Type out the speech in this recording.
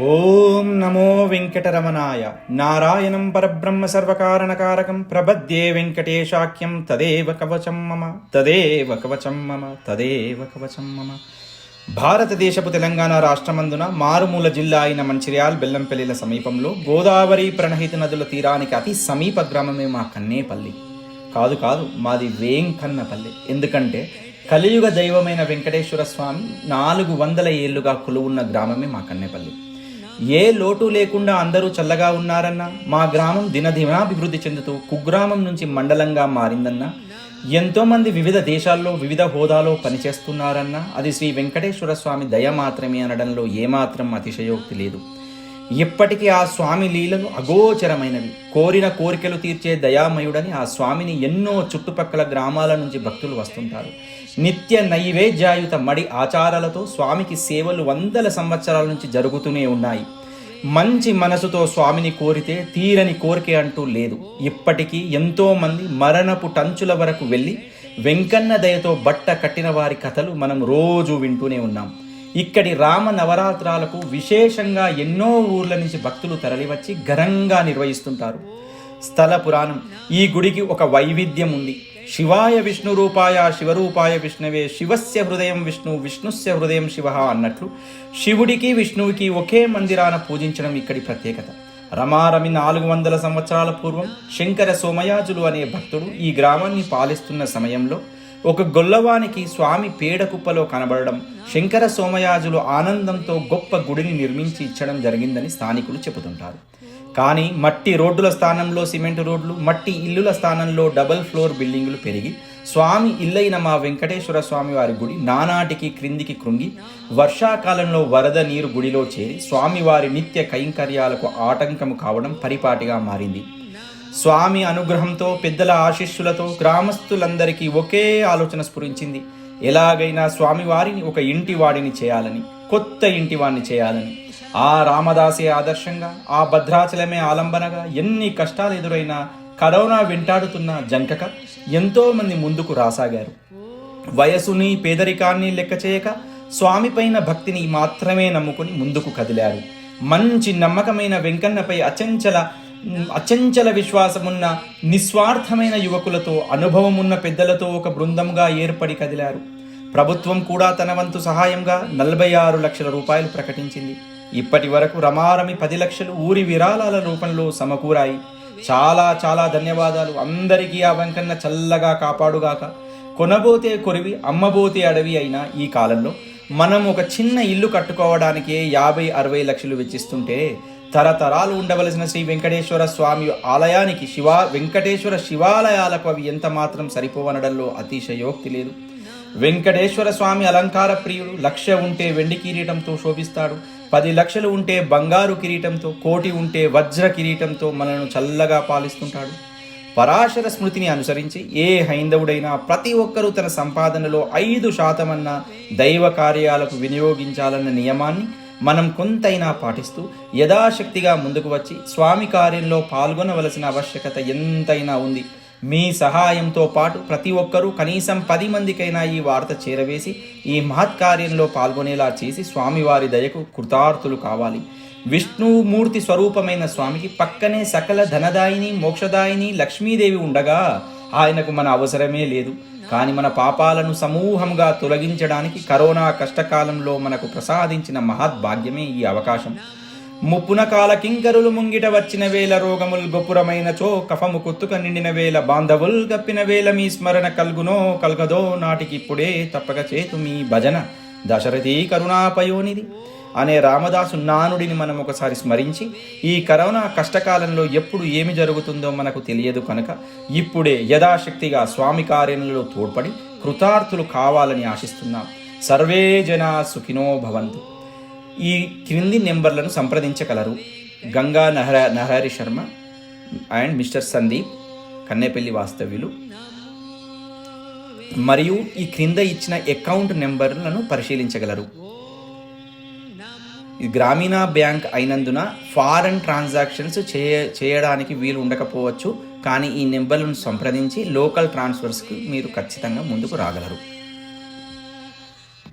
ఓం నమో వెంకటరమణాయ. నారాయణం పరబ్రహ్మ సర్వకారణకారకం ప్రబద్యే వెంకటేశాఖ్యం తదేవ కవచం మమ తదేవ కవచం మమ తదేవ కవచం మమ. భారతదేశపు తెలంగాణ రాష్ట్రమందున మారుమూల జిల్లా అయిన మంచిర్యాల్ బెల్లంపల్లిల సమీపంలో గోదావరి ప్రణహిత నదుల తీరానికి అతి సమీప గ్రామమే మా కన్నేపల్లి. కాదు కాదు మాది వేంకన్నపల్లి. ఎందుకంటే కలియుగ దైవమైన వెంకటేశ్వర స్వామి నాలుగు వందల ఏళ్ళుగా కొలువున్న గ్రామమే మా కన్నేపల్లి. ఏ లోటు లేకుండా అందరూ చల్లగా ఉన్నారన్నా? మా గ్రామం దినదినాభివృద్ధి చెందుతూ కుగ్రామం నుంచి మండలంగా మారిందన్నా? ఎంతోమంది వివిధ దేశాల్లో వివిధ హోదాలో పనిచేస్తున్నారన్న? అది శ్రీ వెంకటేశ్వర స్వామి దయ మాత్రమే అనడంలో ఏమాత్రం అతిశయోక్తి లేదు. ఇప్పటికీ ఆ స్వామి లీలలు అగోచరమైనవి. కోరిన కోరికలు తీర్చే దయామయుడని ఆ స్వామిని ఎన్నో చుట్టుపక్కల గ్రామాల నుంచి భక్తులు వస్తుంటారు. నిత్య నైవేద్యాయుత మడి ఆచారాలతో స్వామికి సేవలు వందల సంవత్సరాల నుంచి జరుగుతూనే ఉన్నాయి. మంచి మనసుతో స్వామిని కోరితే తీరని కోరికే అంటూ లేదు. ఇప్పటికీ ఎంతోమంది మరణపు టంచుల వరకు వెళ్ళి వెంకన్న దయతో బట్ట కట్టిన వారి కథలు మనం రోజు వింటూనే ఉన్నాం. ఇక్కడి రామ నవరాత్రాలకు విశేషంగా ఎన్నో ఊర్ల నుంచి భక్తులు తరలివచ్చి ఘనంగా నిర్వహిస్తుంటారు. స్థల పురాణం. ఈ గుడికి ఒక వైవిధ్యం ఉంది. శివాయ విష్ణు రూపాయ శివరూపాయ విష్ణవే శివస్య హృదయం విష్ణు విష్ణుస్య హృదయం శివ అన్నట్లు శివుడికి విష్ణువుకి ఒకే మందిరాన పూజించడం ఇక్కడి ప్రత్యేకత. రమారమి నాలుగు వందల సంవత్సరాల పూర్వం శంకర సోమయాజులు అనే భక్తుడు ఈ గ్రామాన్ని పాలిస్తున్న సమయంలో ఒక గొల్లవానికి స్వామి పేడకుప్పలో కనబడడం శంకర సోమయాజులు ఆనందంతో గొప్ప గుడిని నిర్మించి ఇచ్చడం జరిగిందని స్థానికులు చెబుతుంటారు. కానీ మట్టి రోడ్డుల స్థానంలో సిమెంట్ రోడ్లు మట్టి ఇల్లుల స్థానంలో డబల్ ఫ్లోర్ బిల్డింగులు పెరిగి స్వామి ఇల్లైన మా వెంకటేశ్వర స్వామి వారి గుడి నానాటికి క్రిందికి కృంగి వర్షాకాలంలో వరద నీరు గుడిలో చేరి స్వామివారి నిత్య కైంకర్యాలకు ఆటంకము కావడం పరిపాటిగా మారింది. స్వామి అనుగ్రహంతో పెద్దల ఆశీస్సులతో గ్రామస్తులందరికీ ఒకే ఆలోచన స్ఫురించింది. ఎలాగైనా స్వామివారిని ఒక ఇంటి వాడిని చేయాలని కొత్త ఇంటి వాడిని చేయాలని. ఆ రామదాసే ఆదర్శంగా ఆ భద్రాచలమే ఆలంబనగా ఎన్ని కష్టాలు ఎదురైనా కరోనా వెంటాడుతున్న జంకక ఎంతోమంది ముందుకు రాసాగారు. వయసుని పేదరికాన్ని లెక్క చేయక స్వామిపైన భక్తిని మాత్రమే నమ్ముకుని ముందుకు కదిలారు. మంచి నమ్మకమైన వెంకన్నపై అచంచల అచంచల విశ్వాసమున్న నిస్వార్థమైన యువకులతో అనుభవమున్న పెద్దలతో ఒక బృందంగా ఏర్పడి కదిలారు. ప్రభుత్వం కూడా తన వంతు సహాయంగా నలభై ఆరు లక్షల రూపాయలు ప్రకటించింది. ఇప్పటి వరకు రమారమి పది లక్షలు ఊరి విరాళాల రూపంలో సమకూరాయి. చాలా చాలా ధన్యవాదాలు. అందరికీ ఆ వెంకన్న చల్లగా కాపాడుగాక. కొనబోతే కొరివి అమ్మబోతే అడవి అయిన ఈ కాలంలో మనం ఒక చిన్న ఇల్లు కట్టుకోవడానికే యాభై అరవై లక్షలు వెచ్చిస్తుంటే తరతరాలు ఉండవలసిన శ్రీ వెంకటేశ్వర స్వామి ఆలయానికి శివ వెంకటేశ్వర శివాలయాలకు అవి ఎంత మాత్రం సరిపోవనడంలో అతిశయోక్తి లేదు. వెంకటేశ్వర స్వామి అలంకార ప్రియుడు లక్ష ఉంటే వెండి కిరీటంతో శోభిస్తాడు పది లక్షలు ఉంటే బంగారు కిరీటంతో కోటి ఉంటే వజ్ర కిరీటంతో మనను చల్లగా పాలిస్తుంటాడు. పరాశర స్మృతిని అనుసరించి ఏ హైందవుడైనా ప్రతి ఒక్కరూ తన సంపాదనలో ఐదు శాతమన్న దైవ కార్యాలకు వినియోగించాలన్న నియమాన్ని మనం కొంతైనా పాటిస్తూ యథాశక్తిగా ముందుకు వచ్చి స్వామి కార్యంలో పాల్గొనవలసిన ఆవశ్యకత ఎంతైనా ఉంది. మీ సహాయంతో పాటు ప్రతి ఒక్కరూ కనీసం పది మందికైనా ఈ వార్త చేరవేసి ఈ మహత్కార్యంలో పాల్గొనేలా చేసి స్వామివారి దయకు కృతార్థులు కావాలి. విష్ణుమూర్తి స్వరూపమైన స్వామికి పక్కనే సకల ధనదాయిని మోక్షదాయిని లక్ష్మీదేవి ఉండగా ఆయనకు మన అవసరమే లేదు. కానీ మన పాపాలను సమూహంగా తొలగించడానికి కరోనా కష్టకాలంలో మనకు ప్రసాదించిన మహద్భాగ్యమే ఈ అవకాశం. ముప్పున కాల కింకరులు ముంగిట వచ్చిన వేల రోగముల్ గొపురమైన చో కఫము కొత్తుక నిండిన వేల బాంధవుల్ గప్పిన వేల మీ స్మరణ కల్గునో కల్గదో నాటికిప్పుడే తప్పక చేతు మీ భజన. దశరథి కరుణాపయోనిది అనే రామదాసు నానుడిని మనం ఒకసారి స్మరించి ఈ కరోనా కష్టకాలంలో ఎప్పుడు ఏమి జరుగుతుందో మనకు తెలియదు కనుక ఇప్పుడే యథాశక్తిగా స్వామి కార్యంలో తోడ్పడి కృతార్థులు కావాలని ఆశిస్తున్నాం. సర్వే జనా సుఖినో భవంతు. ఈ క్రింది నెంబర్లను సంప్రదించగలరు గంగా నహర నహరి శర్మ అండ్ మిస్టర్ సందీప్ కన్నేపల్లి వాస్తవ్యులు. మరియు ఈ క్రింద ఇచ్చిన అకౌంట్ నెంబర్లను పరిశీలించగలరు. గ్రామీణ బ్యాంక్ అయినందున ఫారెన్ ట్రాన్సాక్షన్స్ చేయ చేయడానికి వీలు ఉండకపోవచ్చు కానీ ఈ నెంబర్లను సంప్రదించి లోకల్ ట్రాన్స్ఫర్స్కి మీరు ఖచ్చితంగా ముందుకు రాగలరు.